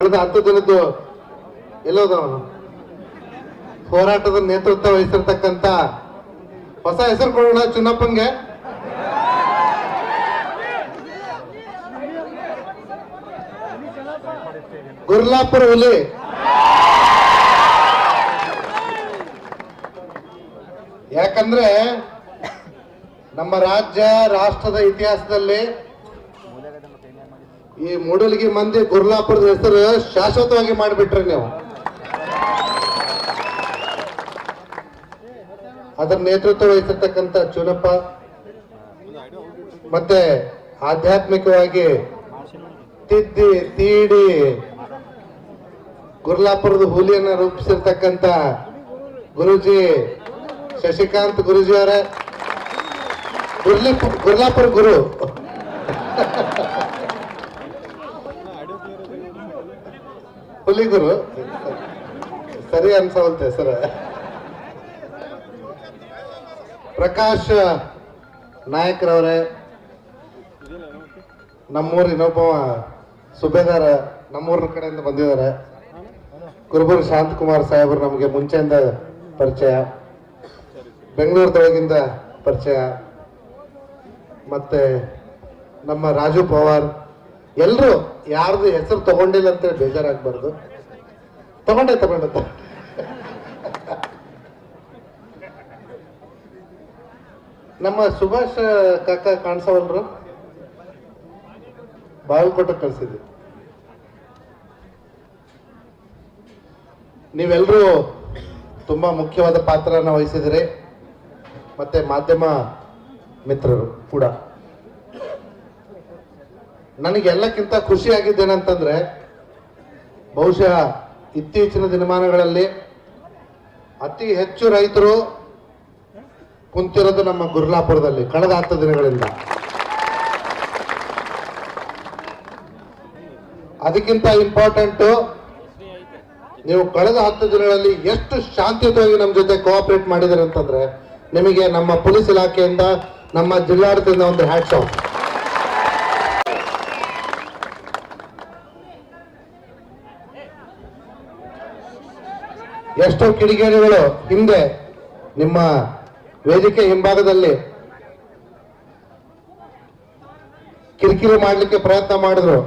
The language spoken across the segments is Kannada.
ಕಳೆದ ಹತ್ತು ದಿನದ್ದು ಎಲ್ಲೋದ ಅವನು? ಹೋರಾಟದ ನೇತೃತ್ವ ವಹಿಸಿರ್ತಕ್ಕಂಥ ಹೊಸ ಹೆಸರು ಕೊಡೋಣ ಚುನ್ನಪ್ಪಂಗೆ. ಗುರ್ಲಾಪುರ ಹುಲಿ. ಯಾಕಂದ್ರೆ ನಮ್ಮ ರಾಜ್ಯ, ರಾಷ್ಟ್ರದ ಇತಿಹಾಸದಲ್ಲಿ ಈ ಮೂಡಲ್ಗಿ ಮಂದಿ ಗುರ್ಲಾಪುರದ ಹೆಸರು ಶಾಶ್ವತವಾಗಿ ಮಾಡಿಬಿಟ್ರಿ ನೀವು. ಅದರ ನೇತೃತ್ವ ವಹಿಸಿರ್ತಕ್ಕಂಥ ಚುನಪ್ಪ, ಮತ್ತೆ ಆಧ್ಯಾತ್ಮಿಕವಾಗಿ ತಿದ್ದಿ, ತೀಡಿ ಗುರ್ಲಾಪುರದ ಹುಲಿಯನ್ನ ರೂಪಿಸಿರ್ತಕ್ಕಂಥ ಗುರುಜಿ ಶಶಿಕಾಂತ್ ಗುರುಜಿ ಅವರೇ. ಗುರ್ಲಿ ಗುರ್ಲಾಪುರ ಗುರು. ಹುಲಿಗುರು. ಸರಿ ಅನ್ಸವಲ್ತೆ ಸರ್. ಪ್ರಕಾಶ್ ನಾಯಕರವರೇ, ನಮ್ಮೂರ್ ಇನ್ನೊಬ್ಬ ಸುಬೇದಾರ ನಮ್ಮೂರ ಕಡೆಯಿಂದ ಬಂದಿದ್ದಾರೆ. ಕುರುಬೂರು ಶಾಂತಕುಮಾರ್ ಸಾಹೇಬರು ನಮಗೆ ಮುಂಚೆಯಿಂದ ಪರಿಚಯ. ಬೆಂಗಳೂರದೊಳಗಿಂದ ಪರಿಚಯ. ಮತ್ತೆ ನಮ್ಮ ರಾಜು ಪವಾರ್ ಎಲ್ಲರೂ ಯಾರ್ದು ಹೆಸರು ತಗೊಂಡಿಲ್ಲ ಅಂತೇಳಿ ಬೇಜಾರಾಗಬಾರ್ದು. ತಗೊಂಡೆ ತಗೊಂಡೆ ನಮ್ಮ ಸುಭಾಷ್ ಕಾಕ ಕಾಣಿಸವಲ್ರು? ಬಾಗಲಕೋಟೆ ಕಳ್ಸಿದ್ವಿ. ನೀವೆಲ್ಲರೂ ತುಂಬಾ ಮುಖ್ಯವಾದ ಪಾತ್ರನ ವಹಿಸಿದಿರಿ. ಮತ್ತೆ ಮಾಧ್ಯಮ ಮಿತ್ರರು ಕೂಡ. ನನಗೆ ಎಲ್ಲಕ್ಕಿಂತ ಖುಷಿ ಬಹುಶಃ ಇತ್ತೀಚಿನ ದಿನಮಾನಗಳಲ್ಲಿ ಅತಿ ಹೆಚ್ಚು ರೈತರು ಕುಂತಿರೋದು ನಮ್ಮ ಗುರ್ಲಾಪುರದಲ್ಲಿ ಕಳೆದ ಹತ್ತು ದಿನಗಳಿಂದ. ಅದಕ್ಕಿಂತ ಇಂಪಾರ್ಟೆಂಟ್, ನೀವು ಕಳೆದ ಹತ್ತು ದಿನಗಳಲ್ಲಿ ಎಷ್ಟು ಶಾಂತಿಯುತವಾಗಿ ನಮ್ಮ ಜೊತೆ ಕೋಆಪರೇಟ್ ಮಾಡಿದರೆ ಅಂತಂದ್ರೆ, ನಿಮಗೆ ನಮ್ಮ ಪೊಲೀಸ್ ಇಲಾಖೆಯಿಂದ, ನಮ್ಮ ಜಿಲ್ಲಾಡಳಿತದಿಂದ ಒಂದು ಹ್ಯಾಟ್ಸ್ ಆಫ್. ಎಷ್ಟೋ ಕಿಡಿಗೇಡಿಗಳು ಹಿಂದೆ ನಿಮ್ಮ ವೇದಿಕೆ ಹಿಂಭಾಗದಲ್ಲಿ ಕಿರಿಕಿರಿ ಮಾಡಲಿಕ್ಕೆ ಪ್ರಯತ್ನ ಮಾಡಿದ್ರು.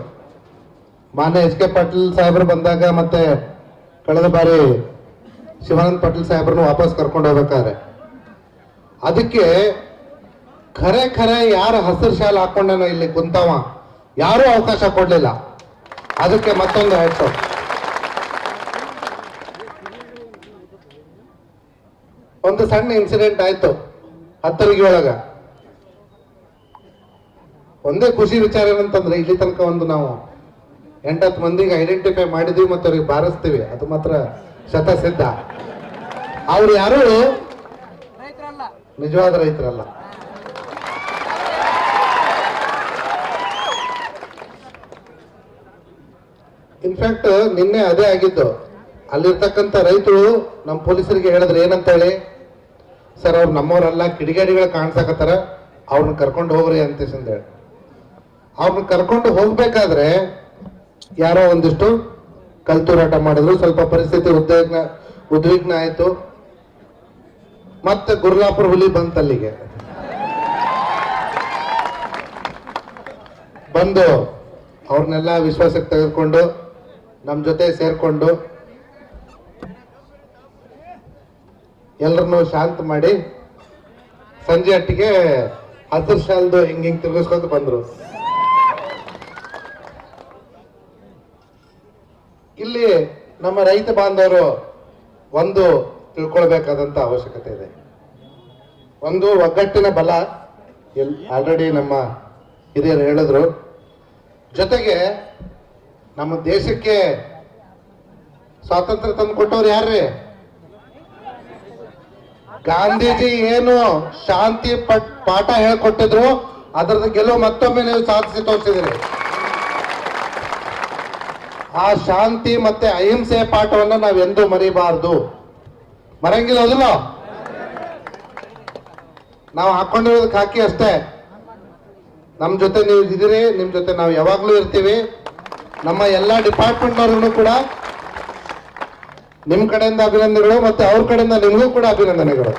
ಮಾನ್ಯ ಎಚ್ ಕೆ ಪಾಟೀಲ್ ಸಾಹೇಬರು ಬಂದಾಗ ಮತ್ತೆ ಕಳೆದ ಬಾರಿ ಶಿವಾನಂದ ಪಾಟೀಲ್ ಸಾಹೇಬರನ್ನು ವಾಪಸ್ ಕರ್ಕೊಂಡು ಹೋಗ್ಬೇಕಾದ್ರೆ. ಅದಕ್ಕೆ ಖರೆ ಖರೆ ಯಾರು ಹಸಿರು ಶಾಲ ಹಾಕೊಂಡೇನೋ ಇಲ್ಲಿ ಕುಂತಾವ, ಯಾರೂ ಅವಕಾಶ ಕೊಡಲಿಲ್ಲ. ಅದಕ್ಕೆ ಮತ್ತೊಂದು ಹೆಡ್ಸ್ ಒಂದು ಸಣ್ಣ ಇನ್ಸಿಡೆಂಟ್ ಆಯ್ತು ಹತ್ತರಿಗೆ ಒಳಗ ಒಂದೇ ಖುಷಿ ವಿಚಾರ ಏನಂತಂದ್ರೆ ಇಲ್ಲಿ ತನಕ ಒಂದು ನಾವು ಎಂಟತ್ತು ಮಂದಿಗೆ ಐಡೆಂಟಿಫೈ ಮಾಡಿದ್ವಿ ಮತ್ತೆ ಅವ್ರಿಗೆ ಬಾರಿಸ್ತೀವಿ. ಅದು ಮಾತ್ರ ಶತ ಸಿದ್ಧ ಅವ್ರು ಯಾರು? ನಿಜವಾದ ರೈತರಲ್ಲ. ಇನ್ಫ್ಯಾಕ್ಟ್ ನಿನ್ನೆ ಅದೇ ಆಗಿದ್ದು. ಅಲ್ಲಿರ್ತಕ್ಕಂಥ ರೈತರು ನಮ್ಮ ಪೊಲೀಸರಿಗೆ ಹೇಳಿದ್ರೆ ಏನಂತ ಹೇಳಿ? ಸರ್, ಅವ್ರು ನಮ್ಮವರೆಲ್ಲ ಕಿಡಿಗೇಡಿಗಳು ಕಾಣ್ಸಕತ್ತಾರ ಅವ್ರನ್ನ ಕರ್ಕೊಂಡು ಹೋಗ್ರಿ ಅಂತ ಹೇಳಿ ಅವ್ರನ್ನ ಕರ್ಕೊಂಡು ಹೋಗ್ಬೇಕಾದ್ರೆ ಯಾರೋ ಒಂದಿಷ್ಟು ಕಲ್ತೂರಾಟ ಮಾಡಿದ್ರು, ಸ್ವಲ್ಪ ಪರಿಸ್ಥಿತಿ ಉದ್ವಿಗ್ನ ಉದ್ವಿಗ್ನ ಆಯ್ತು. ಮತ್ತೆ ಗುರ್ಲಾಪುರ ಹುಲಿ ಬಂತ ಅಲ್ಲಿಗೆ. ಬಂದು ಅವ್ರನ್ನೆಲ್ಲ ವಿಶ್ವಾಸಕ್ಕೆ ತೆಗೆದುಕೊಂಡು ನಮ್ಮ ಜೊತೆ ಸೇರ್ಕೊಂಡು ಎಲ್ಲರನ್ನು ಶಾಂತ ಮಾಡಿ ಸಂಜೆ ಅಟ್ಟಿಗೆ ಹಸಿರು ಶಾಲ್ದು ಹಿಂಗ್ ಹಿಂಗ್ ತಿರುಗಿಸ್ಕೊಂತ ಬಂದ್ರು. ಇಲ್ಲಿ ನಮ್ಮ ರೈತ ಬಾಂಧವರು ಒಂದು ತಿಳ್ಕೊಳ್ಬೇಕಾದಂತ ಅವಶ್ಯಕತೆ ಇದೆ. ಒಂದು ಒಗ್ಗಟ್ಟಿನ ಬಲ ಎಲ್ ಆಲ್ರೆಡಿ ನಮ್ಮ ಹಿರಿಯರು ಹೇಳಿದ್ರು. ಜೊತೆಗೆ ನಮ್ಮ ದೇಶಕ್ಕೆ ಸ್ವಾತಂತ್ರ್ಯ ತಂದು ಕೊಟ್ಟವ್ರು ಯಾರ್ರಿ? ಗಾಂಧೀಜಿ ಏನು ಶಾಂತಿ ಪಾಠ ಹೇಳ್ಕೊಟ್ಟಿದ್ರು ಅದರದ ಗೆಲುವು ಮತ್ತೊಮ್ಮೆ ನೀವು ಸಾಧಿಸಿ ತೋರಿಸಿದಿರಿ ಆ ಶಾಂತಿ ಮತ್ತೆ ಅಹಿಂಸೆ ಪಾಠವನ್ನ ನಾವೆಂದೂ ಮರಿಬಾರ್ದು. ಮರಂಗಿಲ್ಲ ಅದಿಲ್ಲ ನಾವು ಹಾಕೊಂಡಿರೋದಕ್ಕೆ ಹಾಕಿ ಅಷ್ಟೇ. ನಮ್ಮ ಜೊತೆ ನೀವು ಇದ್ದೀರಿ, ನಿಮ್ ಜೊತೆ ನಾವು ಯಾವಾಗ್ಲೂ ಇರ್ತೀವಿ. ನಮ್ಮ ಎಲ್ಲ ಡಿಪಾರ್ಟ್ಮೆಂಟ್ನವ್ರಿಗೂ ಕೂಡ ನಿಮ್ ಕಡೆಯಿಂದ ಅಭಿನಂದನೆಗಳು ಮತ್ತೆ ಅವ್ರ ಕಡೆಯಿಂದ ನಿಮಗೂ ಕೂಡ ಅಭಿನಂದನೆಗಳು.